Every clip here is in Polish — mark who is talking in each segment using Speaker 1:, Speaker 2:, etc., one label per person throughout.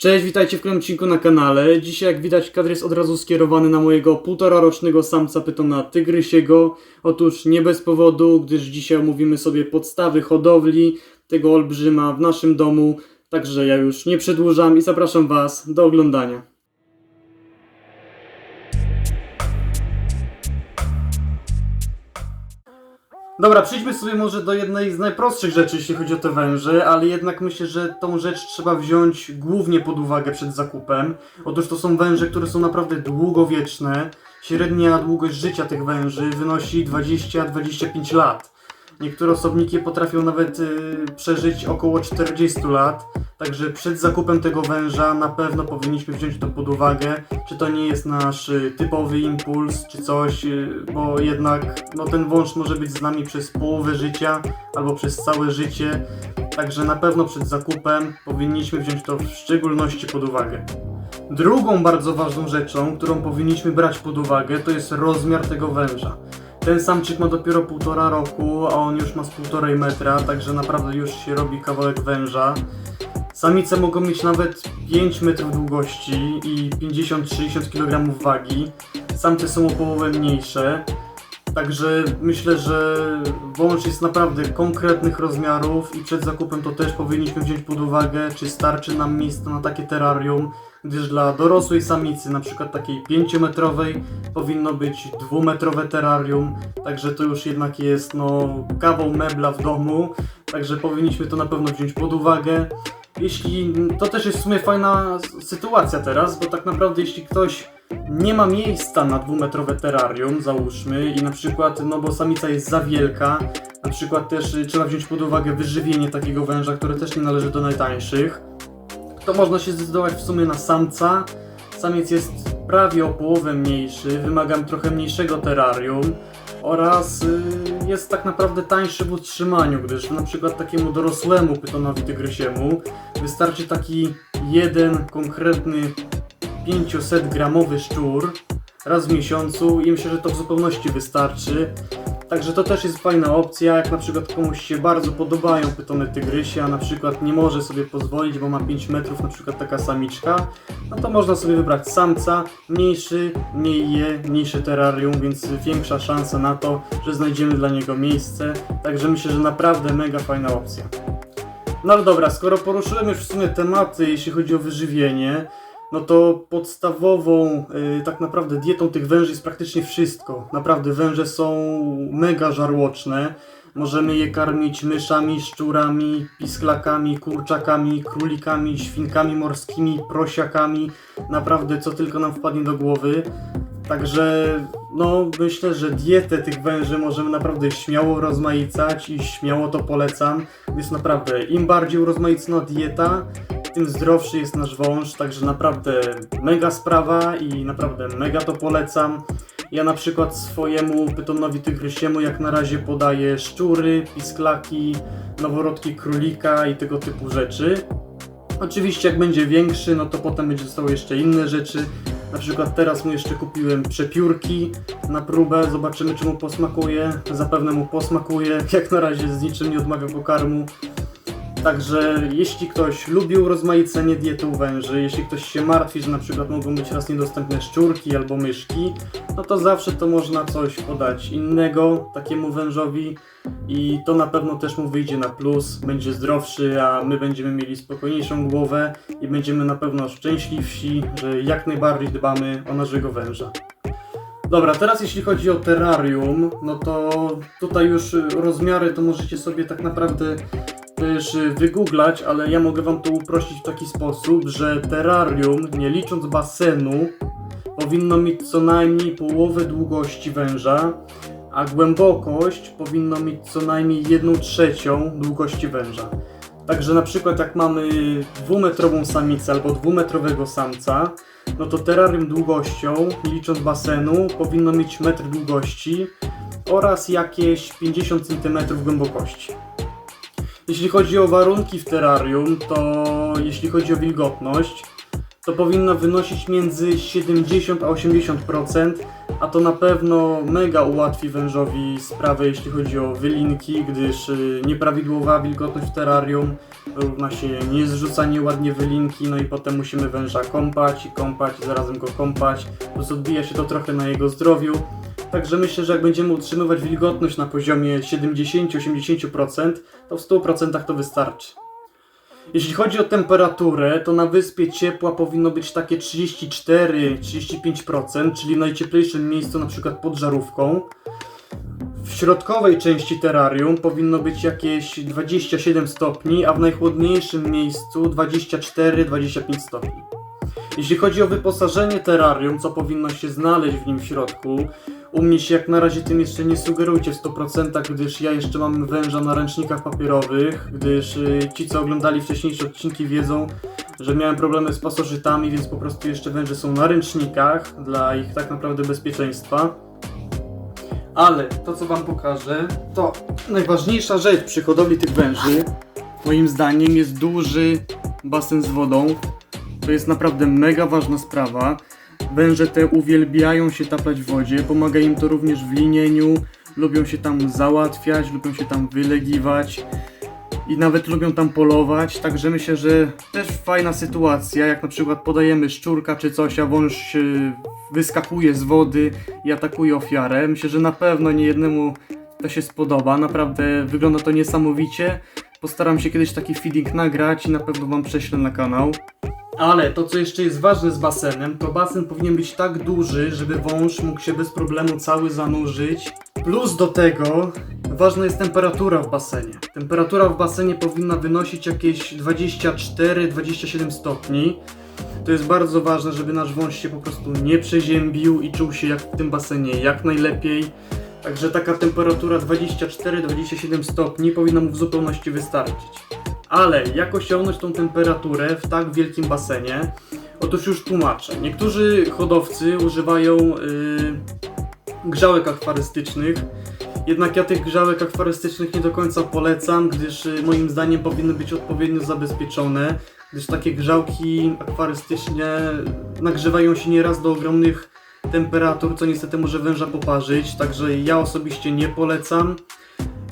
Speaker 1: Cześć, witajcie w kolejnym odcinku na kanale. Dzisiaj jak widać kadr jest od razu skierowany na mojego półtora rocznego samca pytona tygrysiego. Otóż nie bez powodu, gdyż dzisiaj omówimy sobie podstawy hodowli tego olbrzyma w naszym domu. Także ja już nie przedłużam i zapraszam Was do oglądania. Dobra, przejdźmy sobie może do jednej z najprostszych rzeczy, jeśli chodzi o te węże, ale jednak myślę, że tą rzecz trzeba wziąć głównie pod uwagę przed zakupem. Otóż to są węże, które są naprawdę długowieczne. Średnia długość życia tych węży wynosi 20-25 lat. Niektóre osobniki potrafią nawet y, przeżyć około 40 lat. Także przed zakupem tego węża na pewno powinniśmy wziąć to pod uwagę, czy to nie jest nasz y, typowy impuls, czy coś, y, bo jednak no, ten wąż może być z nami przez połowę życia albo przez całe życie. Także na pewno przed zakupem powinniśmy wziąć to w szczególności pod uwagę. Drugą bardzo ważną rzeczą, którą powinniśmy brać pod uwagę, to jest rozmiar tego węża. Ten samczyk ma dopiero półtora roku, a on już ma z półtorej metra, także naprawdę już się robi kawałek węża. Samice mogą mieć nawet 5 metrów długości i 50-60 kg wagi. Samce są o połowę mniejsze. Także myślę, że wąż jest naprawdę konkretnych rozmiarów i przed zakupem to też powinniśmy wziąć pod uwagę, czy starczy nam miejsca na takie terrarium, gdyż dla dorosłej samicy, na przykład takiej 5-metrowej, powinno być dwumetrowe terrarium, także to już jednak jest no, kawał mebla w domu, także powinniśmy to na pewno wziąć pod uwagę. Jeśli to też jest w sumie fajna sytuacja teraz, bo tak naprawdę jeśli ktoś nie ma miejsca na dwumetrowe terrarium, załóżmy, i na przykład, no bo samica jest za wielka, na przykład też trzeba wziąć pod uwagę wyżywienie takiego węża, które też nie należy do najtańszych, to można się zdecydować w sumie na samca. Samiec jest prawie o połowę mniejszy, wymagam trochę mniejszego terrarium oraz y, jest tak naprawdę tańszy w utrzymaniu, gdyż na przykład takiemu dorosłemu pytonowi tygrysiemu wystarczy taki jeden konkretny 500 gramowy szczur raz w miesiącu i myślę, że to w zupełności wystarczy. Także to też jest fajna opcja, jak na przykład komuś się bardzo podobają pytony tygrysie, a na przykład nie może sobie pozwolić, bo ma 5 metrów, na przykład taka samiczka, no to można sobie wybrać samca, mniejszy, mniej je, mniejsze terrarium, więc większa szansa na to, że znajdziemy dla niego miejsce. Także myślę, że naprawdę mega fajna opcja. No ale dobra, skoro poruszyłem już w sumie tematy, jeśli chodzi o wyżywienie, no to podstawową y, tak naprawdę dietą tych węży jest praktycznie wszystko. Naprawdę węże są mega żarłoczne. Możemy je karmić myszami, szczurami, pisklakami, kurczakami, królikami, świnkami morskimi, prosiakami. Naprawdę co tylko nam wpadnie do głowy. Także no myślę, że dietę tych węży możemy naprawdę śmiało rozmaicać i śmiało to polecam. Jest naprawdę im bardziej urozmaicona dieta, tym zdrowszy jest nasz wąż, także naprawdę mega sprawa i naprawdę mega to polecam. Ja na przykład swojemu pytonowi tygrysiemu jak na razie podaję szczury, pisklaki, noworodki królika i tego typu rzeczy. Oczywiście jak będzie większy, no to potem będzie dostało jeszcze inne rzeczy. Na przykład teraz mu jeszcze kupiłem przepiórki na próbę, zobaczymy czy mu posmakuje. Zapewne mu posmakuje, jak na razie z niczym nie odmawia pokarmu. Także jeśli ktoś lubi urozmaicenie diety u węży, jeśli ktoś się martwi, że na przykład mogą być raz niedostępne szczurki albo myszki, no to zawsze to można coś podać innego takiemu wężowi i to na pewno też mu wyjdzie na plus, będzie zdrowszy, a my będziemy mieli spokojniejszą głowę i będziemy na pewno szczęśliwsi, że jak najbardziej dbamy o naszego węża. Dobra, teraz jeśli chodzi o terrarium, no to tutaj już rozmiary to możecie sobie tak naprawdę też y, wygooglać, ale ja mogę wam to uprościć w taki sposób, że terrarium, nie licząc basenu, powinno mieć co najmniej połowę długości węża, a głębokość powinno mieć co najmniej 1 trzecią długości węża. Także na przykład jak mamy dwumetrową samicę albo dwumetrowego samca, no to terrarium długością, licząc basenu, powinno mieć metr długości oraz jakieś 50 cm głębokości. Jeśli chodzi o warunki w terrarium, to jeśli chodzi o wilgotność, to powinna wynosić między 70 a 80%, a to na pewno mega ułatwi wężowi sprawę, jeśli chodzi o wylinki, gdyż y, nieprawidłowa wilgotność w terrarium równa się niezrzucanie ładnie wylinki, no i potem musimy węża kąpać i kąpać zarazem go kąpać, plus odbija się to trochę na jego zdrowiu. Także myślę, że jak będziemy utrzymywać wilgotność na poziomie 70-80%, to w 100% to wystarczy. Jeśli chodzi o temperaturę, to na wyspie ciepła powinno być takie 34-35%, czyli w najcieplejszym miejscu, na przykład pod żarówką. W środkowej części terrarium powinno być jakieś 27 stopni, a w najchłodniejszym miejscu 24-25 stopni. Jeśli chodzi o wyposażenie terrarium, co powinno się znaleźć w nim w środku, u mnie się jak na razie tym jeszcze nie sugerujcie w 100%, gdyż ja jeszcze mam węża na ręcznikach papierowych, gdyż y, ci co oglądali wcześniejsze odcinki wiedzą, że miałem problemy z pasożytami, więc po prostu jeszcze węże są na ręcznikach dla ich tak naprawdę bezpieczeństwa. Ale to co wam pokażę, to najważniejsza rzecz przy hodowli tych węży, moim zdaniem jest duży basen z wodą. To jest naprawdę mega ważna sprawa. Węże te uwielbiają się taplać w wodzie, pomaga im to również w linieniu, lubią się tam załatwiać, lubią się tam wylegiwać i nawet lubią tam polować, także myślę, że też fajna sytuacja, jak na przykład podajemy szczurka czy coś, a wąż wyskakuje z wody i atakuje ofiarę. Myślę, że na pewno nie jednemu to się spodoba, naprawdę wygląda to niesamowicie. Postaram się kiedyś taki feeding nagrać i na pewno wam prześlę na kanał. Ale to, co jeszcze jest ważne z basenem, to basen powinien być tak duży, żeby wąż mógł się bez problemu cały zanurzyć. Plus do tego ważna jest temperatura w basenie. Temperatura w basenie powinna wynosić jakieś 24-27 stopni. To jest bardzo ważne, żeby nasz wąż się po prostu nie przeziębił i czuł się jak w tym basenie jak najlepiej. Także taka temperatura 24-27 stopni powinna mu w zupełności wystarczyć. Ale jak osiągnąć tą temperaturę w tak wielkim basenie? Otóż już tłumaczę. Niektórzy hodowcy używają yy, grzałek akwarystycznych. Jednak ja tych grzałek akwarystycznych nie do końca polecam, gdyż y, moim zdaniem powinny być odpowiednio zabezpieczone, gdyż takie grzałki akwarystyczne nagrzewają się nieraz do ogromnych temperatur, co niestety może węża poparzyć, także ja osobiście nie polecam.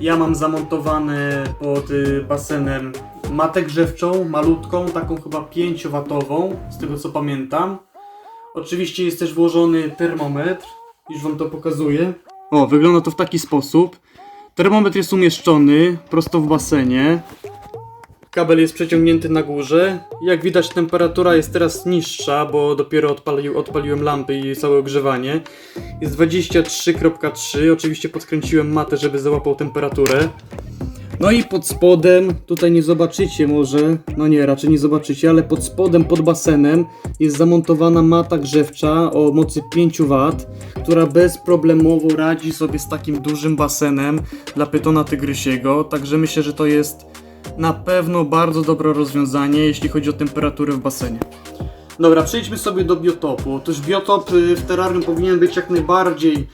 Speaker 1: Ja mam zamontowane pod y, basenem matę grzewczą, malutką, taką chyba 5W, z tego co pamiętam. Oczywiście jest też włożony termometr, już wam to pokazuję. O, wygląda to w taki sposób. Termometr jest umieszczony prosto w basenie. Kabel jest przeciągnięty na górze. Jak widać temperatura jest teraz niższa, bo dopiero odpalił, odpaliłem lampy i całe ogrzewanie. Jest 23.3. Oczywiście podkręciłem matę, żeby załapał temperaturę. No i pod spodem, tutaj nie zobaczycie może, no nie, raczej nie zobaczycie, ale pod spodem, pod basenem jest zamontowana mata grzewcza o mocy 5 W, która bezproblemowo radzi sobie z takim dużym basenem dla pytona tygrysiego, także myślę, że to jest na pewno bardzo dobre rozwiązanie, jeśli chodzi o temperaturę w basenie. Dobra, przejdźmy sobie do biotopu. Otóż biotop y, w terrarium powinien być jak najbardziej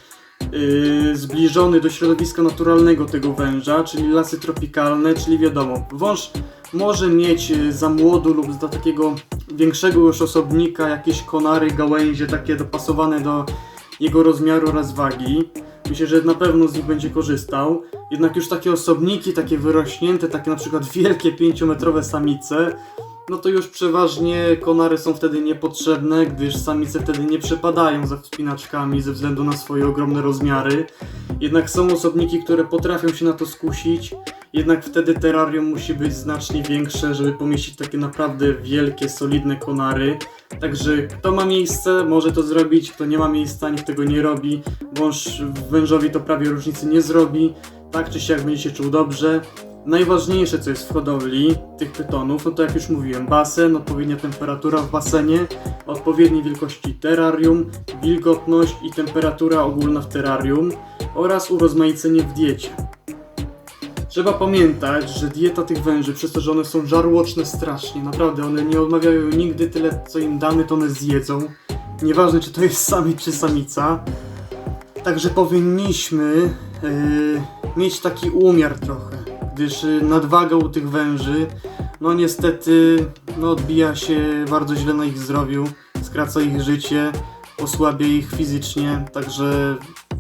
Speaker 1: yy, zbliżony do środowiska naturalnego tego węża, czyli lasy tropikalne, czyli wiadomo, wąż może mieć yy, za młodu lub za takiego większego już osobnika jakieś konary, gałęzie takie dopasowane do jego rozmiaru oraz wagi. Myślę, że na pewno z nich będzie korzystał. Jednak już takie osobniki, takie wyrośnięte, takie na przykład wielkie pięciometrowe samice, no to już przeważnie konary są wtedy niepotrzebne, gdyż samice wtedy nie przepadają za wspinaczkami ze względu na swoje ogromne rozmiary. Jednak są osobniki, które potrafią się na to skusić, jednak wtedy terrarium musi być znacznie większe, żeby pomieścić takie naprawdę wielkie, solidne konary. Także kto ma miejsce, może to zrobić, kto nie ma miejsca, niech tego nie robi. Wąż wężowi to prawie różnicy nie zrobi. Tak czy siak będzie się czuł dobrze. Najważniejsze, co jest w hodowli tych pytonów, no to jak już mówiłem, basen, odpowiednia temperatura w basenie, odpowiedniej wielkości terrarium, wilgotność i temperatura ogólna w terrarium oraz urozmaicenie w diecie. Trzeba pamiętać, że dieta tych węży, przez to, że one są żarłoczne strasznie, naprawdę, one nie odmawiają nigdy tyle, co im damy, to one zjedzą. Nieważne, czy to jest samiec, czy samica. Także powinniśmy yy, mieć taki umiar trochę, gdyż yy, nadwaga u tych węży, no niestety, no odbija się bardzo źle na ich zdrowiu, skraca ich życie, osłabia ich fizycznie, także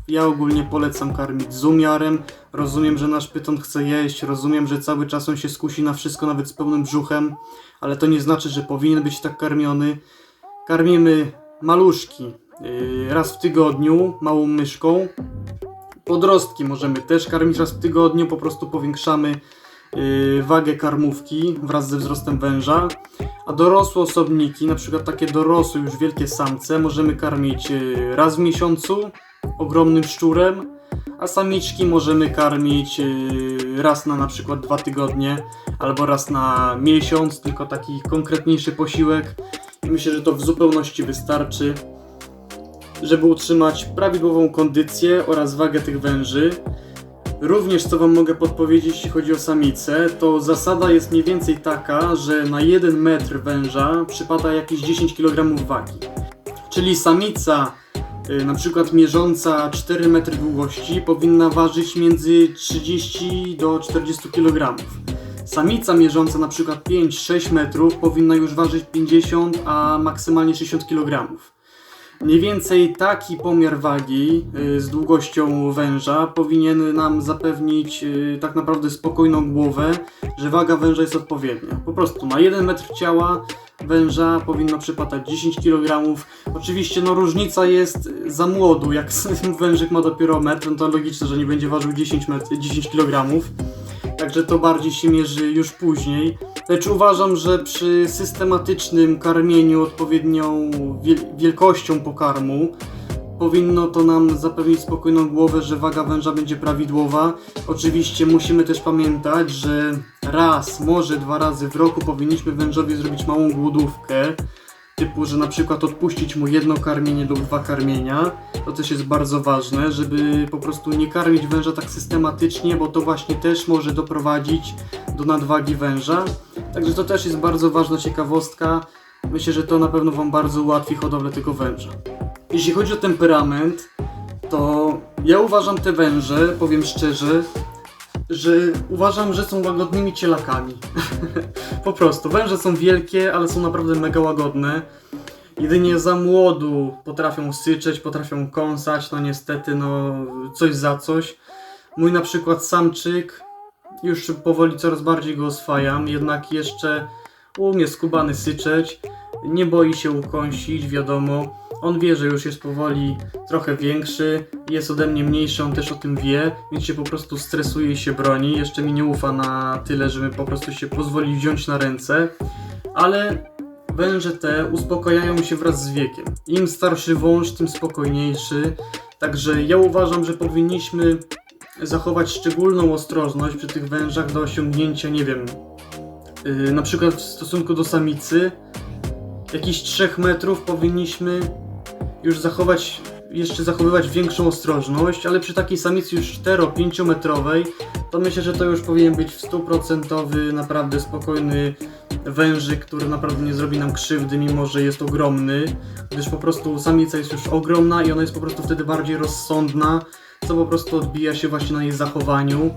Speaker 1: ja ogólnie polecam karmić z umiarem. Rozumiem, że nasz pyton chce jeść, rozumiem, że cały czas on się skusi na wszystko, nawet z pełnym brzuchem, ale to nie znaczy, że powinien być tak karmiony. Karmimy maluszki yy, raz w tygodniu, małą myszką. Podrostki możemy też karmić raz w tygodniu, po prostu powiększamy yy, wagę karmówki wraz ze wzrostem węża. A dorosłe osobniki, na przykład takie dorosłe już wielkie samce, możemy karmić yy, raz w miesiącu ogromnym szczurem, a samiczki możemy karmić yy, raz na na przykład dwa tygodnie albo raz na miesiąc, tylko taki konkretniejszy posiłek. I myślę, że to w zupełności wystarczy, żeby utrzymać prawidłową kondycję oraz wagę tych węży. Również co Wam mogę podpowiedzieć, jeśli chodzi o samice, to zasada jest mniej więcej taka, że na 1 metr węża przypada jakieś 10 kg wagi. Czyli samica, y, na przykład mierząca 4 metry długości, powinna ważyć między 30 do 40 kg. Samica mierząca na przykład 5-6 metrów powinna już ważyć 50, a maksymalnie 60 kg. Mniej więcej taki pomiar wagi y, z długością węża powinien nam zapewnić y, tak naprawdę spokojną głowę, że waga węża jest odpowiednia. Po prostu na 1 metr ciała węża powinno przypadać 10 kg. Oczywiście no różnica jest za młodu, jak wężyk ma dopiero metr, no to logiczne, że nie będzie ważył 10, metr, 10 kg. Także to bardziej się mierzy już później. Lecz uważam, że przy systematycznym karmieniu odpowiednią wiel- wielkością pokarmu powinno to nam zapewnić spokojną głowę, że waga węża będzie prawidłowa. Oczywiście musimy też pamiętać, że raz, może dwa razy w roku powinniśmy wężowi zrobić małą głodówkę. Typu, że na przykład odpuścić mu jedno karmienie lub dwa karmienia. To też jest bardzo ważne, żeby po prostu nie karmić węża tak systematycznie, bo to właśnie też może doprowadzić do nadwagi węża. Także to też jest bardzo ważna ciekawostka. Myślę, że to na pewno Wam bardzo ułatwi hodowlę tego węża. Jeśli chodzi o temperament, to ja uważam te węże, powiem szczerze, że uważam, że są łagodnymi cielakami. po prostu. Węże są wielkie, ale są naprawdę mega łagodne. Jedynie za młodu potrafią syczeć, potrafią kąsać, no niestety, no coś za coś. Mój na przykład samczyk, już powoli coraz bardziej go oswajam, jednak jeszcze umie skubany syczeć, nie boi się ukąsić, wiadomo. On wie, że już jest powoli trochę większy, jest ode mnie mniejszy, on też o tym wie, więc się po prostu stresuje i się broni. Jeszcze mi nie ufa na tyle, żeby po prostu się pozwolić wziąć na ręce, ale węże te uspokajają się wraz z wiekiem. Im starszy wąż, tym spokojniejszy. Także ja uważam, że powinniśmy zachować szczególną ostrożność przy tych wężach do osiągnięcia, nie wiem, yy, na przykład w stosunku do samicy, jakichś 3 metrów powinniśmy już zachować, jeszcze zachowywać większą ostrożność, ale przy takiej samicy już 4-5 metrowej, to myślę, że to już powinien być w 100% naprawdę spokojny wężyk, który naprawdę nie zrobi nam krzywdy, mimo że jest ogromny, gdyż po prostu samica jest już ogromna i ona jest po prostu wtedy bardziej rozsądna, co po prostu odbija się właśnie na jej zachowaniu.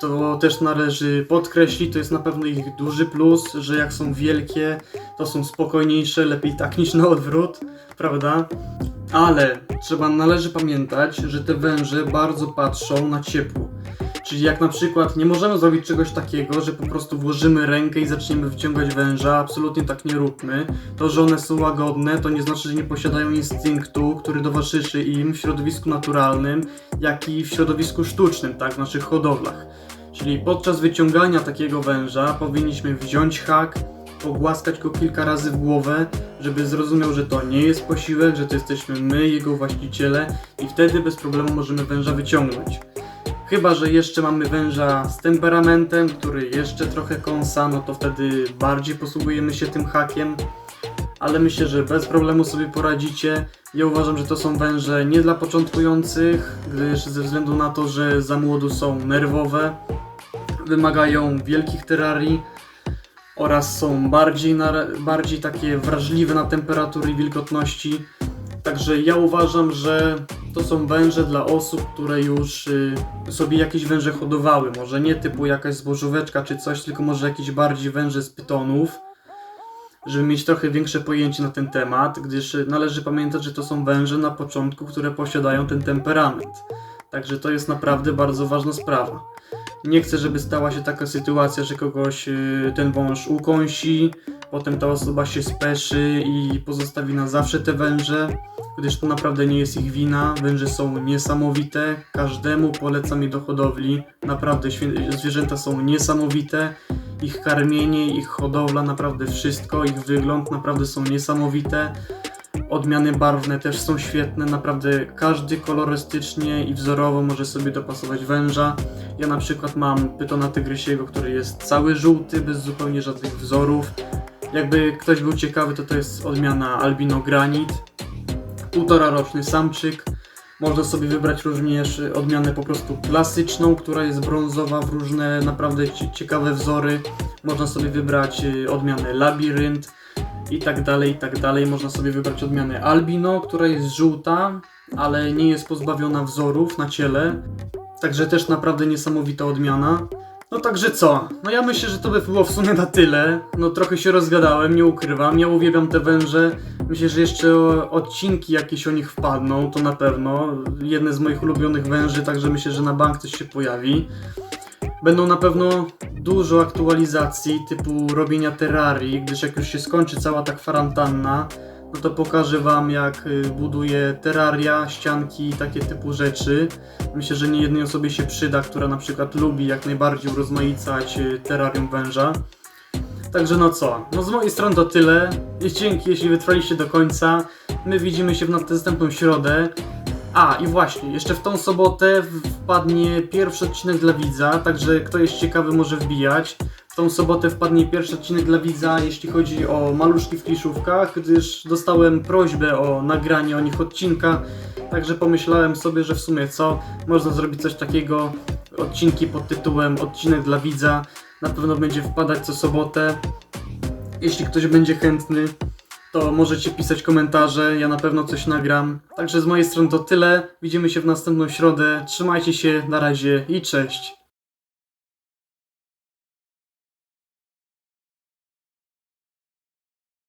Speaker 1: To też należy podkreślić, to jest na pewno ich duży plus, że jak są wielkie, to są spokojniejsze, lepiej tak niż na odwrót, prawda? Ale trzeba, należy pamiętać, że te węże bardzo patrzą na ciepło. Czyli jak na przykład nie możemy zrobić czegoś takiego, że po prostu włożymy rękę i zaczniemy wyciągać węża, absolutnie tak nie róbmy. To, że one są łagodne, to nie znaczy, że nie posiadają instynktu, który towarzyszy im w środowisku naturalnym, jak i w środowisku sztucznym, tak, w naszych hodowlach. Czyli podczas wyciągania takiego węża powinniśmy wziąć hak, pogłaskać go kilka razy w głowę, żeby zrozumiał, że to nie jest posiłek, że to jesteśmy my, jego właściciele i wtedy bez problemu możemy węża wyciągnąć. Chyba, że jeszcze mamy węża z temperamentem, który jeszcze trochę kąsa, no to wtedy bardziej posługujemy się tym hakiem. Ale myślę, że bez problemu sobie poradzicie. Ja uważam, że to są węże nie dla początkujących, gdyż ze względu na to, że za młodu są nerwowe, wymagają wielkich terrarii oraz są bardziej, na, bardziej takie wrażliwe na temperatury i wilgotności. Także ja uważam, że to są węże dla osób, które już y, sobie jakieś węże hodowały. Może nie typu jakaś zbożóweczka czy coś, tylko może jakieś bardziej węże z pytonów. żeby mieć trochę większe pojęcie na ten temat, gdyż y, należy pamiętać, że to są węże na początku, które posiadają ten temperament. Także to jest naprawdę bardzo ważna sprawa. Nie chcę, żeby stała się taka sytuacja, że kogoś y, ten wąż ukąsi, potem ta osoba się speszy i pozostawi na zawsze te węże, gdyż to naprawdę nie jest ich wina. Węże są niesamowite, każdemu polecam je do hodowli. Naprawdę zwierzęta są niesamowite. Ich karmienie, ich hodowla, naprawdę wszystko, ich wygląd naprawdę są niesamowite. Odmiany barwne też są świetne, naprawdę każdy kolorystycznie i wzorowo może sobie dopasować węża. Ja na przykład mam pytona tygrysiego, który jest cały żółty, bez zupełnie żadnych wzorów. Jakby ktoś był ciekawy, to to jest odmiana Albino Granit. Półtora roczny samczyk. Można sobie wybrać również odmianę po prostu klasyczną, która jest brązowa w różne naprawdę cie- ciekawe wzory. Można sobie wybrać y, odmianę Labirynt i tak dalej, i tak dalej. Można sobie wybrać odmianę Albino, która jest żółta, ale nie jest pozbawiona wzorów na ciele. Także też naprawdę niesamowita odmiana. No także co? No ja myślę, że to by było w sumie na tyle. No trochę się rozgadałem, nie ukrywam. Ja uwielbiam te węże. Myślę, że jeszcze odcinki jakieś o nich wpadną, to na pewno. Jedne z moich ulubionych węży, także myślę, że na bank coś się pojawi. Będą na pewno dużo aktualizacji typu robienia terrarii, gdyż jak już się skończy cała ta kwarantanna, no to pokażę wam jak y, buduję terraria, ścianki i takie typu rzeczy. Myślę, że nie jednej osobie się przyda, która na przykład lubi jak najbardziej urozmaicać y, terrarium węża. Także no co, no z mojej strony to tyle. Dzięki, jeśli wytrwaliście do końca. My widzimy się w następną środę. A, i właśnie, jeszcze w tą sobotę wpadnie pierwszy odcinek dla widza, także kto jest ciekawy może wbijać. W tą sobotę wpadnie pierwszy odcinek dla widza, jeśli chodzi o maluszki w kliszówkach, gdyż dostałem prośbę o nagranie o nich odcinka, także pomyślałem sobie, że w sumie co, można zrobić coś takiego, odcinki pod tytułem odcinek dla widza, na pewno będzie wpadać co sobotę. Jeśli ktoś będzie chętny, to możecie pisać komentarze, ja na pewno coś nagram. Także z mojej strony to tyle. Widzimy się w następną środę. Trzymajcie się, na razie i cześć.